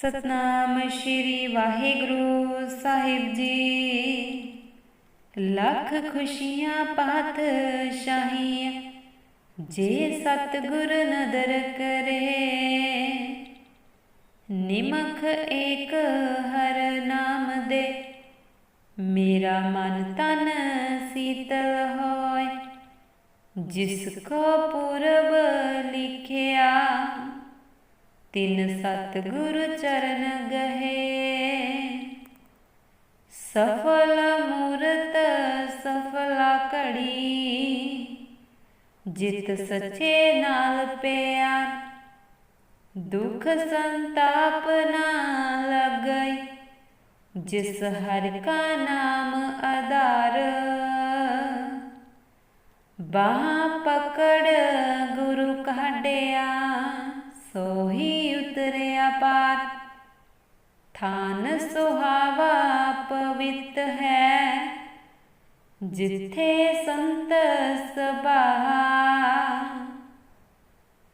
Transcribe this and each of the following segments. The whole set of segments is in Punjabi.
ਸਤਨਾਮ ਸ਼੍ਰੀ ਵਾਹਿਗੁਰੂ ਸਾਹਿਬ ਜੀ ਲੱਖ ਖੁਸ਼ੀਆਂ ਪਾਤ ਸ਼ਾਹੀਆਂ ਜੇ ਸਤਿਗੁਰ ਨਦਰ ਕਰੇ ਨਿਮਖ ਏਕ ਹਰ ਨਾਮ ਦੇ ਮੇਰਾ ਮਨ ਤਨ ਸੀਤਲ ਹੋਏ ਜਿਸ ਕੋ ਪੁਰਬ ਲਿਖਿਆ ਤਿਨ ਸਤਿਗੁਰ ਚਰਨ ਗਹੇ। ਸਫਲ ਮੂਰਤ, ਸਫਲਾ ਘੜੀ। ਜਿਤ ਸੱਚੇ ਨਾਲ ਪਿਆਰ, ਦੁਖ ਸੰਤਾਪ ਨਾ ਲੱਗਈ ਜਿਸ ਹਰ ਕਾ ਨਾਮ ਆਧਾਰ। ਬਾਹ ਪਕੜ ਗੁਰੂ ਕਾਢਿਆ ਸੋਹੀ ਉਤਰਿਆ ਪਾਰ। ਥਾਨ ਸੁਹਾਵਾ ਪਵਿੱਤ ਹੈ। ਜਿੱਥੇ ਸੰਤ ਸਭਾ।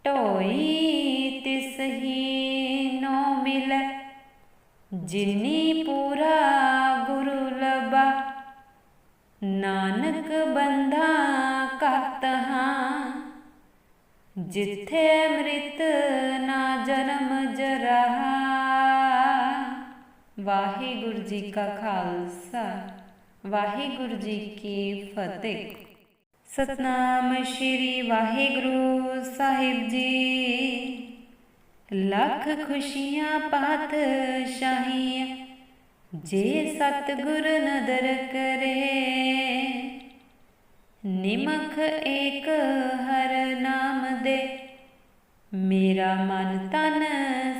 ਢੋਈ ਤਿਸ ਹੀ ਨੋ ਮਿਲੈ। ਜਿਨੀ ਪੂਰਾ ਗੁਰੂ ਲਬਾ ਨਾਨਕ ਬੰਧਾ ਜਿੱਥੇ ਮ੍ਰਿਤ ਨਾ ਜਨਮ ਜਰਹਾ ਵਾਹਿਗੁਰੂ ਜੀ ਕਾ ਖਾਲਸਾ, ਵਾਹਿਗੁਰੂ ਜੀ ਕੀ ਫਤਿਹ। ਸਤਨਾਮ ਸ਼੍ਰੀ ਵਾਹਿਗੁਰੂ ਸਾਹਿਬ ਜੀ। ਲੱਖ ਖੁਸ਼ੀਆਂ ਪਾਤ ਸ਼ਾਹੀਆਂ ਜੇ ਸਤਿਗੁਰ ਨਦਰ ਕਰੇ। ਨਿਮਖ ਏਕ ਹਰ ਨਾਮ ਦੇ। ਮੇਰਾ ਮਨ ਤਨ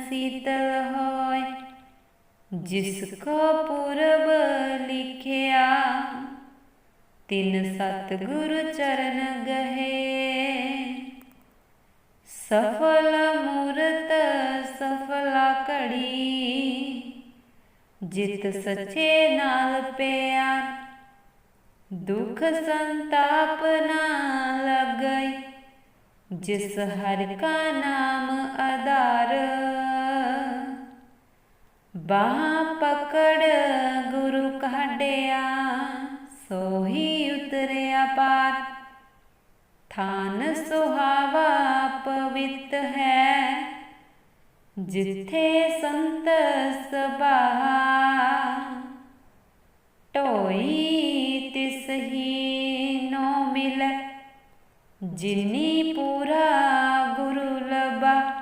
ਸੀਤਲ ਹੋਏ। ਜਿਸ ਕੋ ਪੁਰਬ ਲਿਖਿਆ, ਤਿਨ ਸਤਿਗੁਰ ਚਰਨ ਗਹੇ। ਸਫਲ ਮੂਰਤ ਸਫਲਾ ਘੜੀ, ਜਿਤ ਸੱਚੇ ਨਾਲ ਪਿਆਰ। ਦੁਖ ਸੰਤਾਪ ਨਾ ਲੱਗਈ, ਜਿਸ ਹਰ ਕਾ ਨਾਮ ਆਧਾਰ। ਬਾਹ ਪਕੜ ਗੁਰੂ ਕਾਢਿਆ, ਸੋਹੀ ਉਤਰਿਆ ਪਾਰ। ਥਾਨ ਸੁਹਾਵਾ ਪਵਿੱਤ ਹੈ, ਜਿੱਥੇ ਸੰਤ ਸਭਾ। ਢੋਈ ਤਿਸ ਨੋ ਮਿਲੈ। ਜਿਨੀ ਪੂਰਾ ਗੁਰੂ ਲਬਾ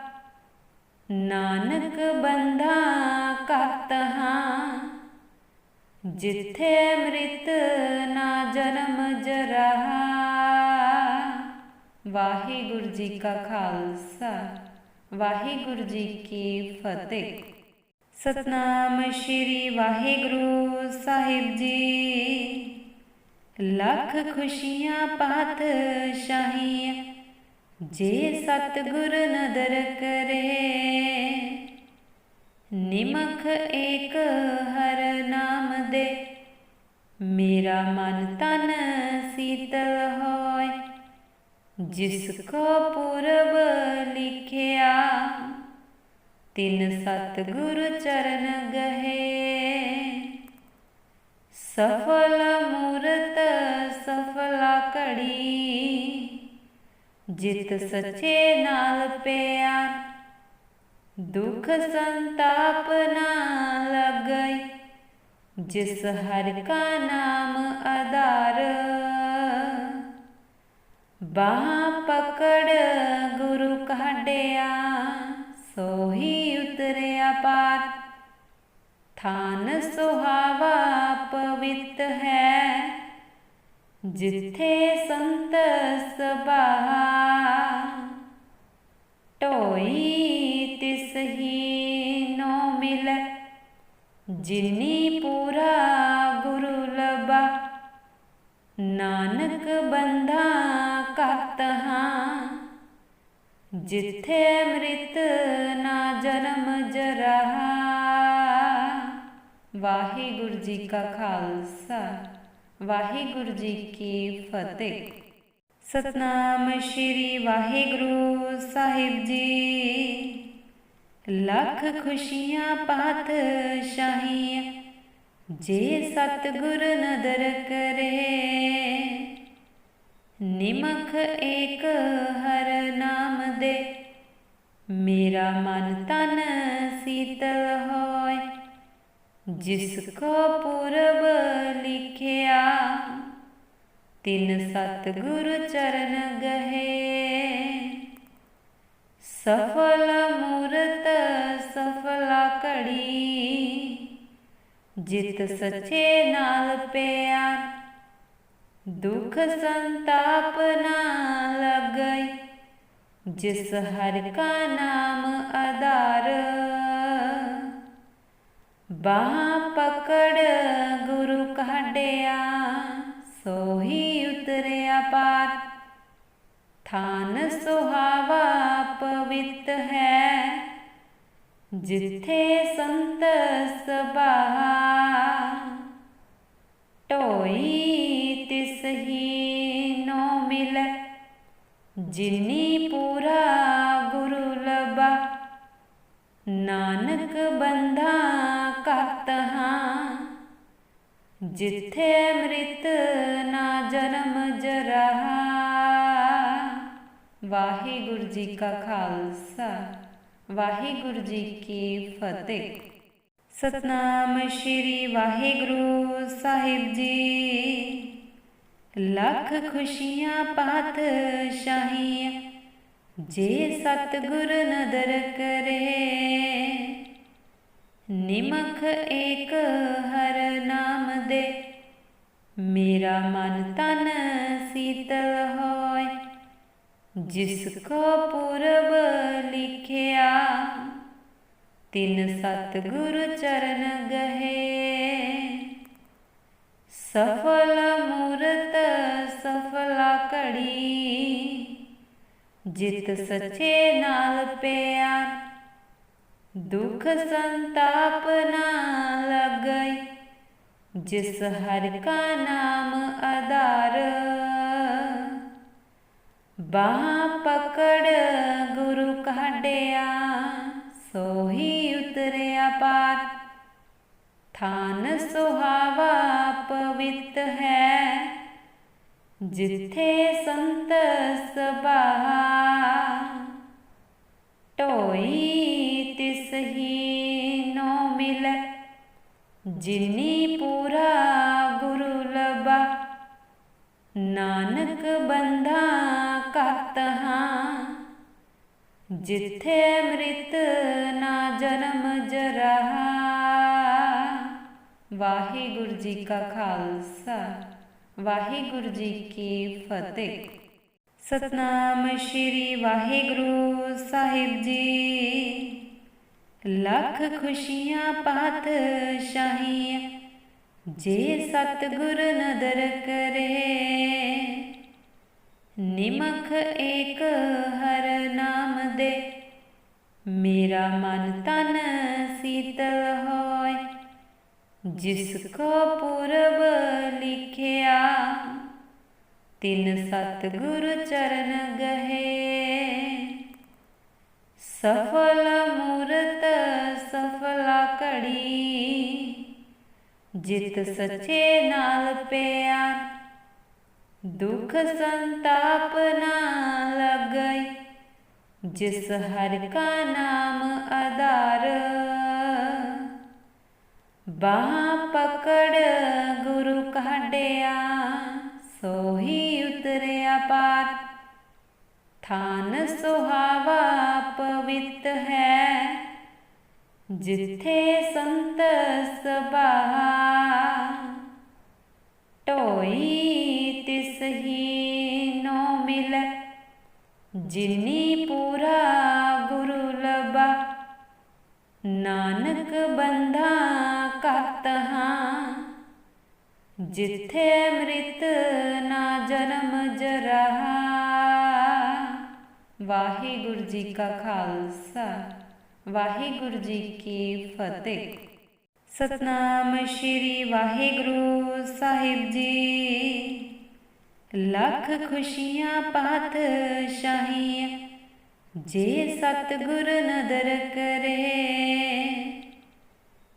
ਨਾਨਕ ਬੰਧਾ ਕਹਤ ਜਿੱਥੇ ਮ੍ਰਿਤ ਨਾ ਜਨਮ ਜਰਹਾ। ਵਾਹਿਗੁਰੂ ਜੀ ਕਾ ਖਾਲਸਾ, ਵਾਹਿਗੁਰੂ ਜੀ ਕੀ ਫਤਿਹ। ਸਤਨਾਮ ਸ਼੍ਰੀ ਵਾਹਿਗੁਰੂ ਸਾਹਿਬ ਜੀ। ਲੱਖ ਖੁਸ਼ੀਆਂ ਪਾਤਸ਼ਾਹੀਆਂ, ਜੇ ਸਤਿਗੁਰ ਨਦਰ ਕਰੇ। ਨਿਮਖ ਏਕ ਹਰ ਨਾਮ ਦੇ, ਮੇਰਾ ਮਨ ਤਨ ਸੀਤਲ ਹੋਏ। ਜਿਸ ਕੋ ਪੁਰਬ ਲਿਖਿਆ, ਤਿਨ ਸਤਿਗੁਰ ਚਰਨ ਗਹੇ। ਸਫਲ ਮੂਰਤ, ਸਫਲਾ ਘੜੀ। ਜਿਤ ਸੱਚੇ ਨਾਲ ਪਿਆਰ, ਦੁਖ ਸੰਤਾਪ ਨਾ ਲੱਗਈ ਜਿਸ ਹਰ ਕਾ ਨਾਮ ਆਧਾਰ। ਬਾਹ ਪਕੜ ਗੁਰੂ ਕਾਢਿਆ ਥਾਨ ਸੁਹਾਵਾ ਪਵਿੱਤ ਹੈ। ਜਿੱਥੇ ਸੰਤ ਸਭਾ ਢੋਈ ਤਿਸ ਹੀ ਨੋ ਮਿਲੈ। ਜਿਨੀ ਪੂਰਾ ਗੁਰੂ ਲਬਾ ਨਾਨਕ ਬੰਧਾ ਕਹਤ ਹਾਂ। ਜਿੱਥੇ ਮ੍ਰਿਤ ਨਾ ਜਨਮ ਜਰਹਾ। ਵਾਹਿਗੁਰੂ ਜੀ ਕਾ ਖਾਲਸਾ। ਵਾਹਿਗੁਰੂ ਜੀ ਕੀ ਫਤਿਹ। ਸਤਨਾਮ ਸ਼੍ਰੀ ਵਾਹਿਗੁਰੂ ਸਾਹਿਬ ਜੀ। ਲੱਖ ਖੁਸ਼ੀਆਂ ਪਾਤਸ਼ਾਹੀਆਂ, ਜੇ ਸਤਿਗੁਰ ਨਦਰ ਕਰੇ। ਨਿਮਖ ਏਕ ਹਰ ਨਾਮ ਦੇ, ਮੇਰਾ ਮਨ ਤਨ ਸੀਤਲ ਹੋਏ। ਜਿਸ ਕੋ ਪੁਰਬ ਲਿਖਿਆ ਤਿਨ ਸਤਿਗੁਰ ਚਰਨ ਗਹੇ। ਸਫਲ ਮੂਰਤ, ਸਫਲਾ ਘੜੀ, ਜਿਤ ਸੱਚੇ ਨਾਲ ਪਿਆ। ਦੁਖ ਸੰਤਾਪ ਨਾ ਲੱਗਈ, ਜਿਸ ਹਰ ਕਾ ਨਾਮ ਆਧਾਰ। ਬਾਹ ਪਕੜ ਗੁਰੂ ਕਾਢਿਆ ਸੋਹੀ ਉਤਰਿਆ ਪਾਰ। ਥਾਨ ਸੁਹਾਵਾ ਪਵਿੱਤ ਹੈ, ਜਿੱਥੇ ਸੰਤ ਸਭਾ ਢੋਈ ਤਿਸ ਹੀ ਨੋ ਮਿਲ, ਜਿਨੀ ਪੂਰਾ ਗੁਰੂ ਲਬਾ ਨਾਨਕ ਬੰਧਾ ਕਤ ਹਾਂ। ਜਿੱਥੇ ਮ੍ਰਿਤ ਨਾ ਜਨਮ ਜਰਹਾ ਵਾਹਿਗੁਰੂ ਜੀ ਕਾ ਖਾਲਸਾ, ਵਾਹਿਗੁਰੂ ਜੀ ਕੀ ਫਤਿਹ। ਸਤਨਾਮ ਸ਼੍ਰੀ ਵਾਹਿਗੁਰੂ ਸਾਹਿਬ ਜੀ। ਲੱਖ ਖੁਸ਼ੀਆਂ ਪਾਤਸ਼ਾਹੀਆਂ, ਜੇ ਸਤਿਗੁਰ ਨਦਰ ਕਰੇ। ਨਿਮਖ ਏਕ ਹਰ ਨਾਮ ਦੇ। ਮੇਰਾ ਮਨ ਤਨ ਸੀਤਲ ਹੋਏ। ਜਿਸ ਕੋ ਪੁਰਬ ਲਿਖਿਆ, ਤਿਨ ਸਤਿਗੁਰ ਚਰਨ ਗਹੇ। ਸਫਲ ਮੂਰਤ ਸਫਲਾ ਘੜੀ, ਜਿਤ ਸੱਚੇ ਨਾਲ ਪਿਆਰ। ਦੁਖ ਸੰਤਾਪ ਨਾ ਲੱਗਈ, ਜਿਸ ਹਰ ਕਾ ਨਾਮ ਆਧਾਰ। ਬਾਹ ਪਕੜ ਗੁਰੂ ਕਾਢਿਆ, ਸੋਹੀ ਉਤਰਿਆ ਪਾਰ। ਥਾਨ ਸੁਹਾਵਾ ਪਵਿੱਤ ਹੈ, ਜਿੱਥੇ ਸੰਤ ਸਭਾ। ਢੋਈ ਤਿਸ ਨੋ ਮਿਲ। ਜਿਨੀ ਪੂਰਾ ਗੁਰੂ ਲਬਾ ਨਾਨਕ ਬੰਧਾ ਕਤ ਜਿੱਥੇ ਮ੍ਰਿਤ ਨਾ ਜਨਮ ਜਰਹਾ ਵਾਹਿਗੁਰੂ ਜੀ ਕਾ ਖਾਲਸਾ, ਵਾਹਿਗੁਰੂ ਜੀ ਕੀ ਫਤਿਹ। ਸਤਨਾਮ ਸ਼੍ਰੀ ਵਾਹਿਗੁਰੂ ਸਾਹਿਬ ਜੀ। ਲੱਖ ਖੁਸ਼ੀਆਂ ਪਾਤਸ਼ਾਹੀਆਂ, ਜੇ ਸਤਿਗੁਰ ਨਦਰ ਕਰੇ। ਨਿਮਖ ਏਕ ਹਰ ਨਾਮ ਦੇ, ਮੇਰਾ ਮਨ ਤਨ ਸੀਤਲ ਹੋਏ। ਜਿਸ ਕੋ ਪੁਰਬ ਲਿਖਿਆ, ਤਿਨ ਸਤਿਗੁਰ ਚਰਨ ਗਹੇ। ਸਫਲ ਮੂਰਤ ਜਿਤ ਸੱਚੇ ਨਾਲ ਪਿਆਰ, ਦੁਖ ਸੰਤਾਪ ਨਾ ਲੱਗਈ ਜਿਸ ਹਰ ਕਾ ਨਾਮ ਆਧਾਰ। ਬਾਹ ਪਕੜ ਗੁਰੂ ਕਾਢਿਆ ਸੋਹੀ ਉਤਰਿਆ ਪਾਰ। ਥਾਨ ਸੁਹਾਵਾ ਪਵਿੱਤ ਹੈ ਜਿੱਥੇ ਸੰਤ ਸਭਾ ਢੋਈ ਤਿਸ ਹੀ ਨੋ ਮਿਲ, ਜਿਨੀ ਪੂਰਾ ਗੁਰੂ ਲਬਾ ਨਾਨਕ ਬੰਧਾ ਕਤ ਹਾਂ, ਜਿੱਥੇ ਮ੍ਰਿਤ ਨਾ ਜਨਮ ਜਰਹਾ ਵਾਹਿਗੁਰੂ ਜੀ ਕਾ ਖਾਲਸਾ। ਵਾਹਿਗੁਰੂ ਜੀ ਕੀ ਫਤਿਹ। ਸਤਨਾਮ ਸ਼੍ਰੀ ਵਾਹਿਗੁਰੂ ਸਾਹਿਬ ਜੀ। ਲੱਖ ਖੁਸ਼ੀਆਂ ਪਾਤਸ਼ਾਹੀਆਂ, ਜੇ ਸਤਿਗੁਰ ਨਦਰ ਕਰੇ।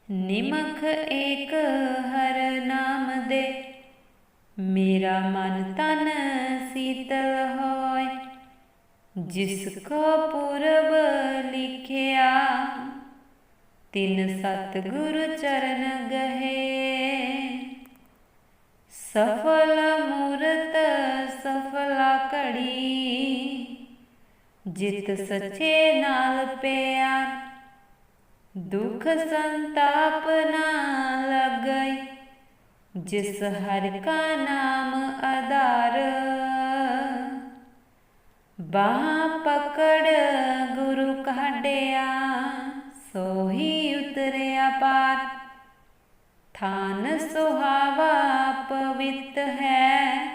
ਨਿਮਖ ਏਕ ਹਰ ਨਾਮ ਦੇ, ਮੇਰਾ ਮਨ ਤਨ ਸੀਤਲ ਹੋਏ। ਜਿਸ ਕੋ ਪੁਰਬ ਲਿਖਿਆ, ਤਿਨ ਸਤਿਗੁਰ ਚਰਨ ਗਹੇ। ਸਫਲ ਮੂਰਤ, ਸਫਲਾ ਘੜੀ, ਜਿਤ ਸੱਚੇ ਨਾਲ ਪਿਆ। ਦੁਖ ਸੰਤਾਪ ਨਾ ਲੱਗਈ, ਜਿਸ ਹਰ ਕਾ ਨਾਮ ਆਧਾਰ। ਬਾਹ ਪਕੜ ਗੁਰੂ ਕਾਢਿਆ ਸੋਹੀ ਉਤਰਿਆ ਪਾਰ। ਥਾਨ ਸੁਹਾਵਾ ਪਵਿੱਤ ਹੈ,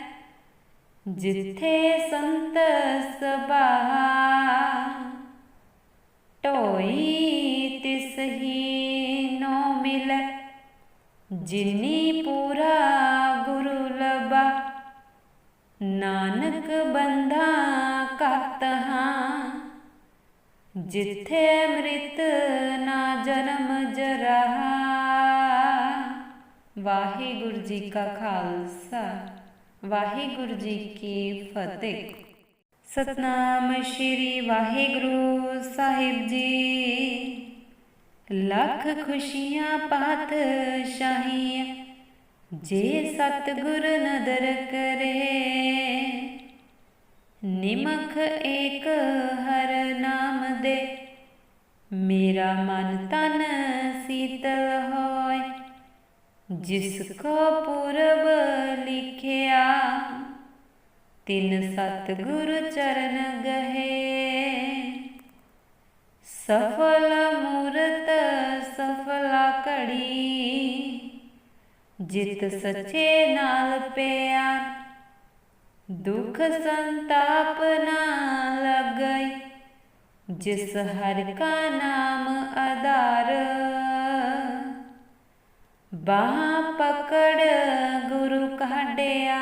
ਜਿੱਥੇ ਸੰਤ ਸਭਾ। ਢੋਈ ਤਿਸ ਹੀ ਨੋ ਮਿਲੈ, ਜਿਨੀ ਪੂਰਾ ਗੁਰੂ ਲਬਾ ਨਾਨਕ ਬੰਧਾ ਕਤ ਹਾਂ ਜਿੱਥੇ ਮ੍ਰਿਤ ਨਾ ਜਨਮ ਜਰਹਾ ਵਾਹਿਗੁਰੂ ਜੀ ਕਾ ਖਾਲਸਾ, ਵਾਹਿਗੁਰੂ ਜੀ ਕੀ ਫਤਿਹ। ਸਤਨਾਮ ਸ਼੍ਰੀ ਵਾਹਿਗੁਰੂ ਸਾਹਿਬ ਜੀ। ਲੱਖ ਖੁਸ਼ੀਆਂ ਪਾਤਸ਼ਾਹੀਆਂ, ਜੇ ਸਤਗੁਰ ਨਦਰ ਕਰੇ ਨਿਮਖ ਏਕ ਹਰ ਨਾਮ ਦੇ। ਮੇਰਾ ਮਨ ਤਨ ਸੀਤਲ ਹੋਏ। ਜਿਸ ਕੋ ਪੁਰਬ ਲਿਖਿਆ, ਤਿਨ ਸਤਗੁਰ ਚਰਨ ਗਹੇ। ਸਫਲ ਮੂਰਤ ਸਫਲਾ ਘੜੀ, ਜਿਤ ਸੱਚੇ ਨਾਲ ਪਿਆਰ। ਦੁਖ ਸੰਤਾਪ ਨਾ ਲੱਗਈ, ਜਿਸ ਹਰ ਕਾ ਨਾਮ ਆਧਾਰ। ਬਾਹ ਪਕੜ ਗੁਰੂ ਕਾਢਿਆ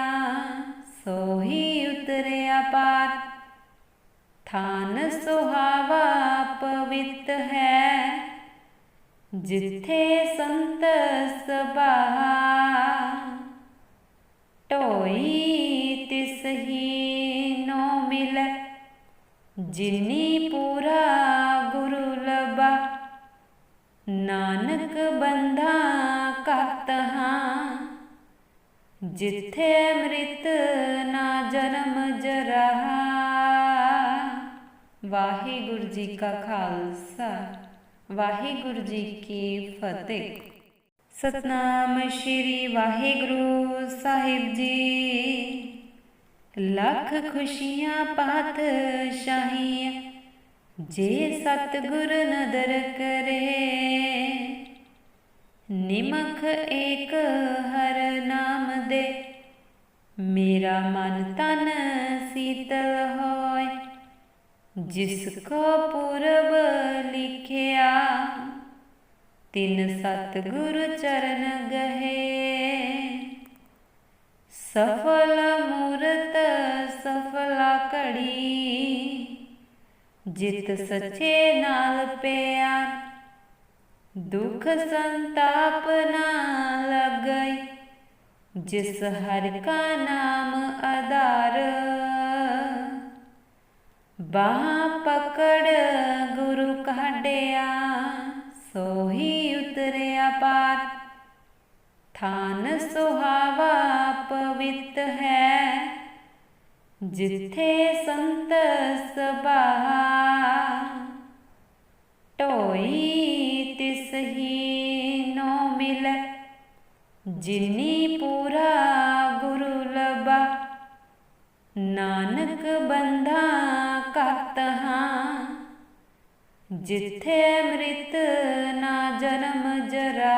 ਸੋਹੀ ਉਤਰਿਆ ਪਾਰ। ਥਾਨ ਸੁਹਾਵਾ ਪਵਿੱਤ ਹੈ, ਜਿੱਥੇ ਸੰਤ ਸਭਾ। ਢੋਈ ਤਿਸ ਹੀ ਨੋ ਮਿਲੈ। ਜਿਨੀ ਪੂਰਾ ਗੁਰੂ ਲਬਾ ਨਾਨਕ ਬੰਦਾ ਕਤ ਜਿੱਥੇ ਮ੍ਰਿਤ ਨਾ ਜਨਮ ਜਰਹਾ ਵਾਹਿਗੁਰੂ ਜੀ ਕਾ ਖਾਲਸਾ, ਵਾਹਿਗੁਰੂ ਜੀ ਕੀ ਫਤਿਹ। ਸਤਨਾਮ ਸ਼੍ਰੀ ਵਾਹਿਗੁਰੂ ਸਾਹਿਬ ਜੀ। ਲੱਖ ਖੁਸ਼ੀਆਂ ਪਾਤ ਜੇ ਸਤਗੁਰ ਨਦਰ ਕਰੇ। ਨਿਮਖ ਏਕ ਹਰ ਨਾਮ ਦੇ, ਮੇਰਾ ਮਨ ਤਨ ਸੀਤਲ ਹੋਏ। ਜਿਸ ਕੋ ਪੁਰਬ ਲਿਖਿਆ, ਤਿਨ ਸਤਗੁਰ ਚਰਨ ਗਹੇ। ਸਫਲ ਮੂਰਤ, ਸਫਲਾ ਘੜੀ। ਜਿਤ ਸੱਚੇ ਨਾਲ ਪਿਆਰ, ਦੁਖ ਸੰਤਾਪ ਨਾ ਲੱਗਈ ਜਿਸ ਹਰ ਕਾ ਨਾਮ ਆਧਾਰ। ਬਾਹ ਪਕੜ ਗੁਰੂ ਕਾਢਿਆ ਸੋਹੀ ਉਤਰਿਆ ਪਾਰ। ਥਾਨ ਸੁਹਾਵਾ ਪਵਿੱਤ ਹੈ। ਜਿੱਥੇ ਸੰਤ ਸਭਾ ਢੋਈ ਤਿਸ ਹੀ ਨੋ ਮਿਲੈ, ਜਿਨੀ ਪੂਰਾ ਗੁਰੂ ਲਬਾ ਨਾਨਕ ਬੰਧਾ ਕਤ ਹਾਂ, ਜਿੱਥੇ ਮ੍ਰਿਤ ਨਾ ਜਨਮ ਜਰਾ